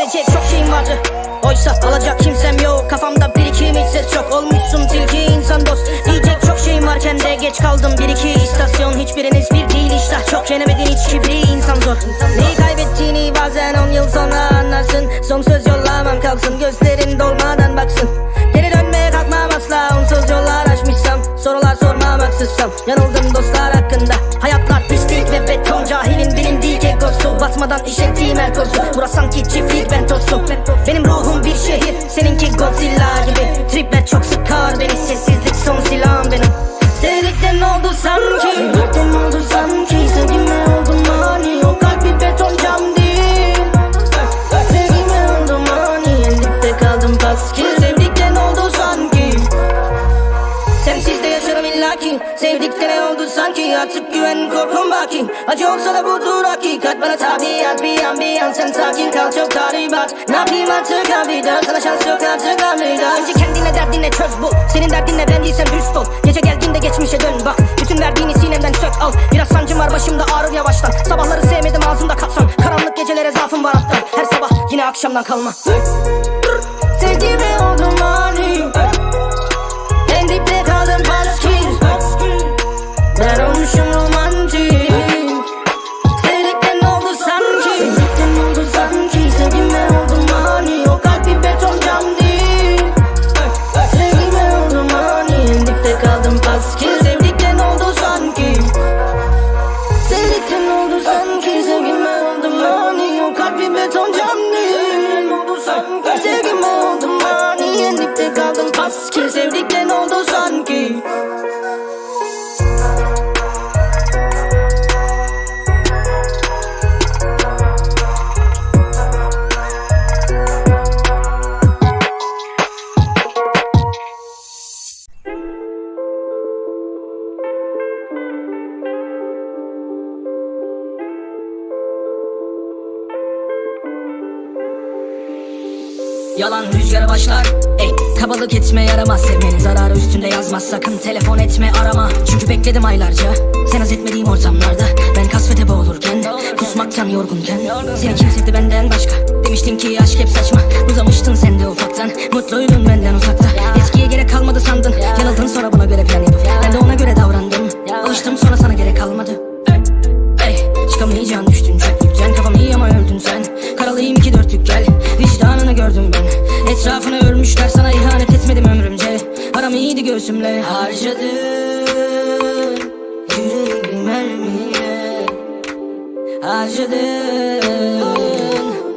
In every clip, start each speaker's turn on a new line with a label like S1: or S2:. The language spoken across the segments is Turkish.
S1: Verecek çok şeyim vardı Oysa alacak kimsem yok. Kafamda birikim hiç ses çok. Olmuşsun tilki insan dost. Diyecek çok şeyim varken de geç kaldım. Bir iki istasyon hiçbiriniz bir değil. İştah Çok yenemedin hiç kibri insan zor. Neyi kaybettiğini bazen on yıl sonra anlarsın. Son söz yollamam kalsın. Gözlerin dolmadan baksın. Geri dönmeye kalkmam asla. Onsuz yollar aşmışsam Sorular sormam haksızsam. Yanıldım dostlar hakkında. Hayatlar pislik ve beton. Cahilin bilindiği kekosu Batmadan işettiğim el kozu. Burası sanki çiftlik korkum baki Acı olsa da budur hakikat Bana tabiat bir an bir an Sen sakin kal çok tahribat Ne yapayım artık daha Sana şans yok artık daha Önce kendine derdinle çöz bu Senin derdinle ben değilsem dürüst ol Gece geldiğinde geçmişe dön bak Bütün verdiğini sinemden sök al Biraz sancım var başımda ağrır yavaştan Sabahları sevmedim ağzımda kapsam Karanlık gecelere zaafım var hatta Her sabah yine akşamdan kalma Sevdiğime oldum ani en dipte
S2: Yalan rüzgara başlar. Ey kabalık etme yaramaz. Sevmenin zararı üstünde yazmaz. Sakın telefon etme arama. Çünkü bekledim aylarca. Sen haz etmediğim ortamlarda Ben kasvete boğulurken Kusmaktan yorgunken Seni kim sevdi benden başka. Demiştin ki aşk hep saçma. Uzamıştın sen de ufaktan. Mutluydun benden uzakta. Eskiye gerek kalmadı sandın. Yanıldın sonra buna göre plan yapıp. Ben de ona göre davrandım Alıştım sonra sana gerek kalmadı İyiydi göğsümle Harcadın Yüreğimi mermiyle Harcadın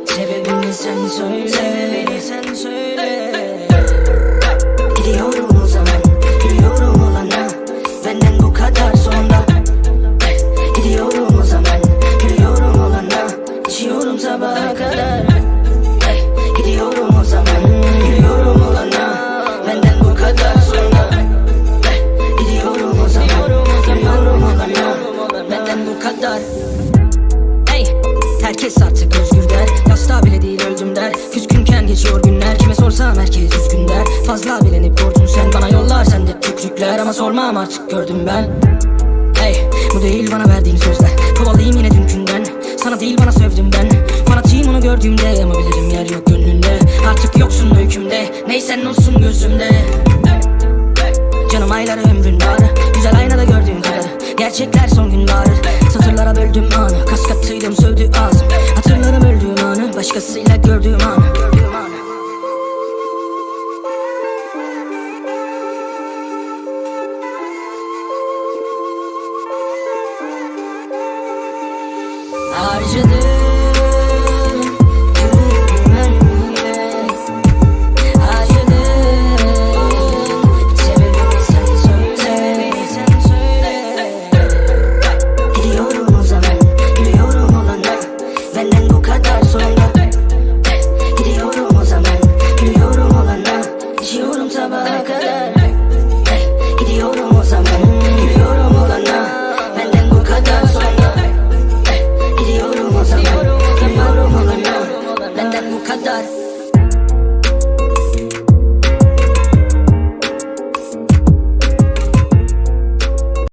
S2: Sebebini sen söyle herkes artık özgür der. Yastığa bile değil öldüm der. Küskünken geçiyor günler. Kime sorsam herkes üzgün der. Fazla bilenip vurdun sen Bana yollar sen de tükrükler. Ama sormam artık gördüm ben. Ey bu değil bana verdiğin sözler. Kovalayayım yine dünkünden Sana değil bana sövdüm ben. Fanatiyim onu gördüğümde Ama bilirim yer yok gönlünde. Artık yoksun öykümde Neysen olsun gözümde. Canım ayları ömrün var. Güzel aynada gördüğün kadar. Gerçekler son gün bağırır Böldüm anı. Kas katıydım sövdü ağzım. Hatırlarım öldüğüm anı. Başkasıyla gördüğüm anı
S1: sonuna kadar hey, Gidiyorum o Benden bu kadar sonra hey, Gidiyorum o zaman Benden bu kadar